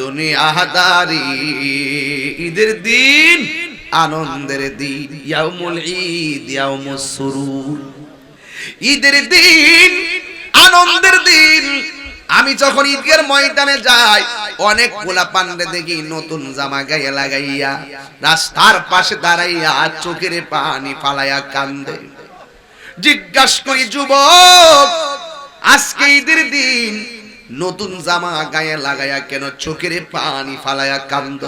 দুনিয়াদারি, ঈদের দিন, আনন্দের দিন, ইয়াউমুল ঈদ, ইয়াউমুস সুরুর। ঈদের দিন, আনন্দের দিন। আমি যখন ঈদের ময়দানে যাই, অনেক গোলা পান্ডে দেখি নতুন জামা গায়ে লাগাইয়া, রাস্তার পাশে দাঁড়াইয়া চোখের পানি ফালাইয়া কান্দে। জিজ্ঞাসা করি, যুবক, আজকে ঈদের দিন নতুন জামা গায়ে লাগাইয়া কেন চোখের পানি ফালাইয়া কান্দ?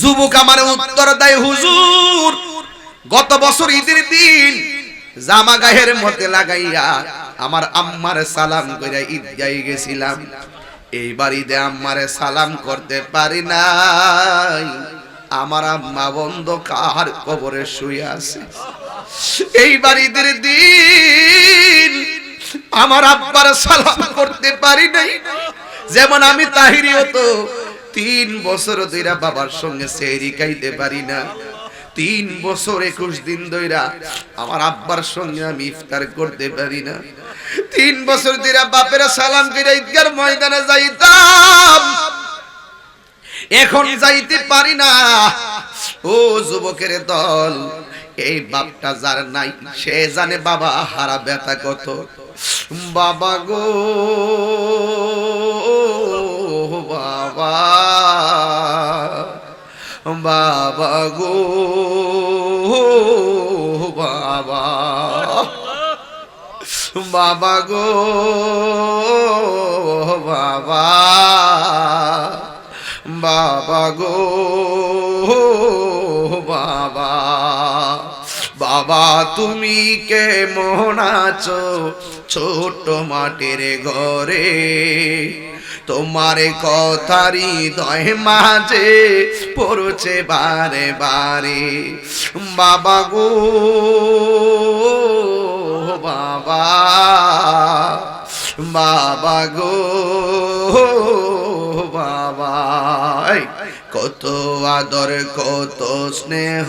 যুবক আমার উত্তর দেয়, হুজুর, গত বছর ঈদের দিন জামা গায়ের মধ্যে লাগাইয়া আমার আম্মার সালাম কইরা ঈদগায় গেছিলাম। এই বাড়িতে আম্মারে সালাম করতে পারি নাই। আমার আম্মা বন্ধ কার কবরে শুয়ে আছে? এই বাড়িতে দিন আমার আব্বার সালাম করতে পারি নাই। যেমন আমি তাহিরি হতো। তিন বছর ধইরা বাবার সঙ্গে সেহরি খাইতে পারি না। তিন বছর একুশ দিন ধইরা আমার আব্বার সঙ্গে আমি ইফতার করতে পারি না। তিন বছর ধইরা বাপের সালাম করে ঈদগার ময়দানে যাইতাম। এখন যাইতে পারি না। ও যুবকের দল এই বাপটা যার নাই, সে জানে বাবা হারা ব্যথা কত। বাবা গো, বাবা বাবা গো, বাবা বাবা গো, বাবা বাবা গো, বাবা। বাবা, তুমি কে আছো? ছোট মাটির ঘরে তোমার কথারি দয় মাঝে পড়ছে বারে বারে। বাবা গো, বাবা বাবা গো, বাবা কত আদর, কত স্নেহ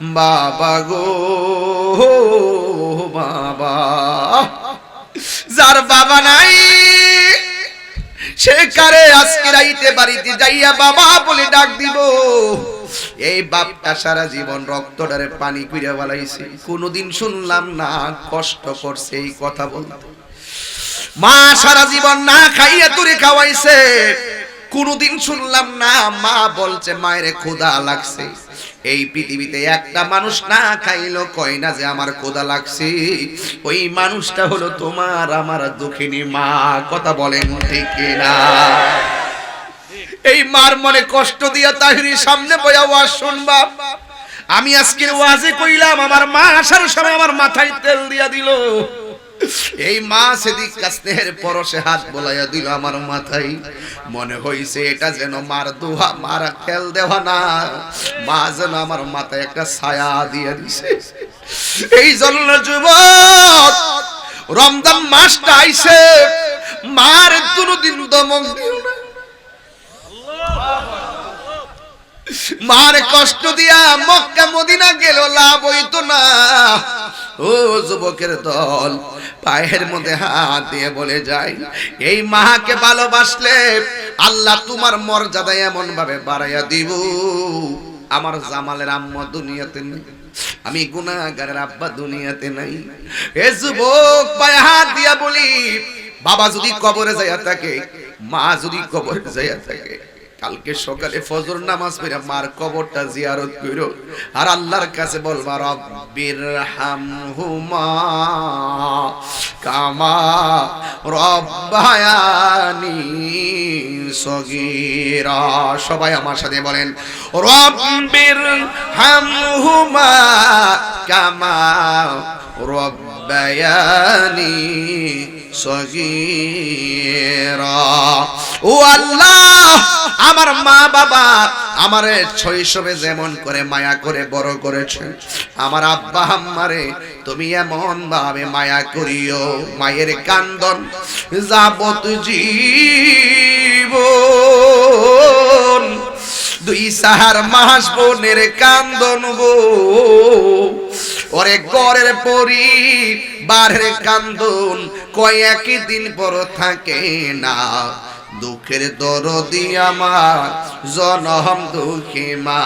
বাবা গো বাবা। যার বাবা নাই, সে কারে আজকে রাইতে বাড়িতে যাইয়া বাবা বলে ডাক দিব। এই বাপটা সারা জীবন রক্তটারে পানি কইরা বালাইছে। কোনোদিন শুনলাম না, কষ্ট করছে এই কথা বলতে। মা সারা জীবন না খাইয়া তুরে খাওয়াইছে। কোনোদিন শুনলাম না, মা বলছে, মায়ের ক্ষুধা লাগছে। এই পৃথিবীতে একটা মানুষ না খাইলো কয় না যে, আমার ক্ষুধা লাগছে। ওই মানুষটা হলো তোমার আমার দুঃখিনী মা। কথা বলেন ঠিক না এই মার মনে কষ্ট দিয়া তাহিরি সামনে বয়া ওয়াজ শুনবা। আমি আজকের ওয়াজে কইলাম, আমার মা আসার সময় আমার মাথায় তেল দিয়া দিল। এই মা সেদিক স্নেহের পরশে হাত বলাইয়া দিল আমার মাথায়। মনে হইছে এটা যেন মার দুহা, মার খেল দেওয়া না। মা যেন আমার মাথায় একটা ছায়া দিয়ে দিছে। এই জন্য যুবক, রমজান মাসটা আইছে। মার দুদিন দমক দিও না। মার কষ্ট দিয়া মক্কা, মদিনা গেল লাভ হইতো না। ও যুবকের দল, পায়ের মধ্যে হাত দিয়ে বলে যায় এই মাকে ভালোবাসলে আল্লাহ তোমার মর্যাদা এমন ভাবে বাড়াইয়া দিব। আমার জামালের আম্মা দুনিয়াতে নেই, আমি গুনাহগারের আব্বা দুনিয়াতে নাই। এ যুবক, পায়ে হাত দিয়া বলি, বাবা যদি কবরে যাইয়া থাকে, মা যদি কবরে যাইয়া থাকে কালকে সকালে ফজর নামাজ পড়ে মার কবরটা জিয়ারত করো আর আল্লাহর কাছে বলবা, রব্বির হামহুমা কামা রব্বায়ানি সগীরা। সবাই আমার সাথে বলেন, রব্বির হামহুমা কামা রব্বায়ানি সগীরা। ও আল্লাহ, আমার মা বাবা আমার শৈশবে যেমন করে মায়া করে বড় করেছে। আমার আব্বা আম্মারে তুমি এমন ভাবে মায়া করিও, মায়ের কান্দন যাবত জীবন। দুই সাহার মাস বোনের কান্দন গো। ওরে গড়ের পরি বারের কান্দন কয়েক দিন পর থাকে না। দুঃখের দরদি আমার, জনম দুঃখী মা।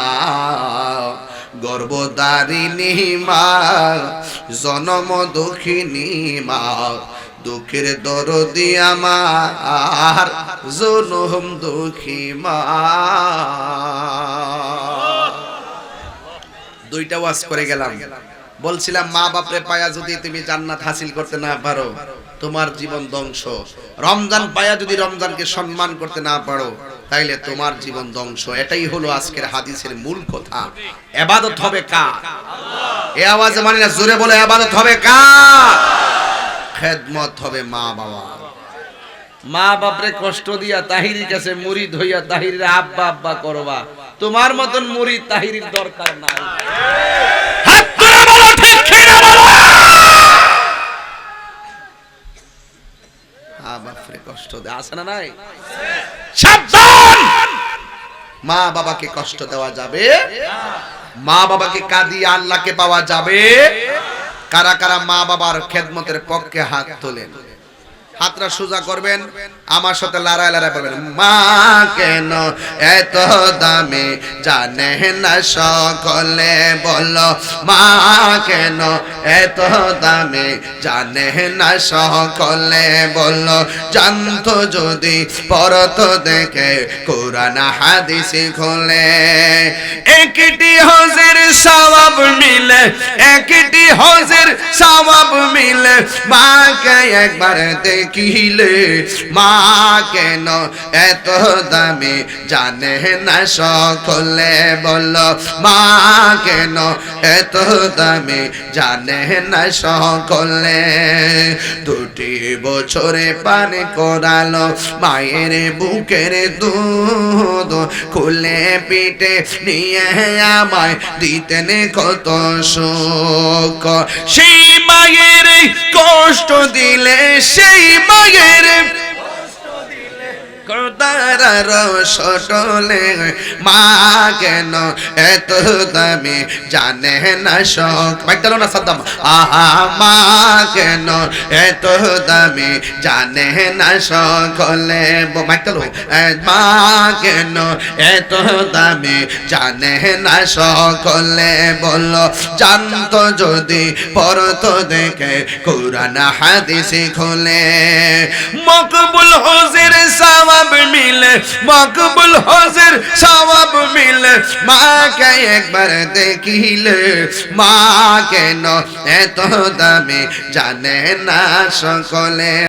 গর্বদারিণী মা জনম দুঃখিনী মা। দুঃখের দরদি আমার, জনম দুঃখী মা। দুইটা ওয়াজ করে গেলাম। বলছিলাম, মা বাপরে পায়া যদি তুমি জান্নাত হাসিল করতে না পারো, তোমার জীবন ধ্বংস। রমজান পায়া যদি রমজানকে সম্মান করতে না পারো, তাইলে তোমার জীবন ধ্বংস। এটাই হলো আজকের হাদিসের মূল কথা। এবাদত হবে কার? এ আওয়াজে মানি না, জোরে বলে, এবাদত হবে কার? খেদমত হবে মা বাবা। মা বাপরে কষ্ট দিয়া তাহিরির কাছে মুড়ি ধইয়া তাহিরের আব্বা আব্বা করবা। তোমার মতন মুড়ি তাহিরির দরকার নাই। বাপরে কষ্ট দেয় আছে না নাই? মা বাবাকে কষ্ট দেওয়া যাবে। মা বাবাকে কাঁদিয়ে আল্লাহকে পাওয়া যাবে। কারা কারা মা বাবার খেদমতের পক্ষে হাত তোলেন? হাতটা সোজা করবেন, আমার সাথে লড়াই লড়াই করবেন। মা কেন এত দামে জানে না সকলে বলো, মা কেন এত দামে জানে না সকলে বলো। জানতো যদি পরত দেখে কোরআন হাদিস খোলে, একটি হজের সওয়াব মিলে, একটি হজের সওয়াব মিলে। মাকে একবার দেখিলে, মা কেন এত দামি জানে না সকলে বল মা কেন এত দামি জানে না সকলে। দুটি বছরে পান করালো মায়ের বুকের দুধ, খুলে পিঠে নিয়ে আমায় দিতেন কত শোক সেই মায়ের কষ্ট দিলে সেই মায়ের কদার সটলে, মা কেন এত দামি জানে না শখ? না, সাদ্দাম। আহা, মা কেন এত দামি জানে না সকলে মা কেন এত দামি জানে না সকলে বলো, জানতো যদি, পরত দেখে কোরআন হাদিসে খোলে। মকবুল হোসের সওয়াব মিলে, মকবুল হোসেন সবাব মিলে। মাকে একবার দেখিলে, মা কেন এত দামে জানে না সকলে।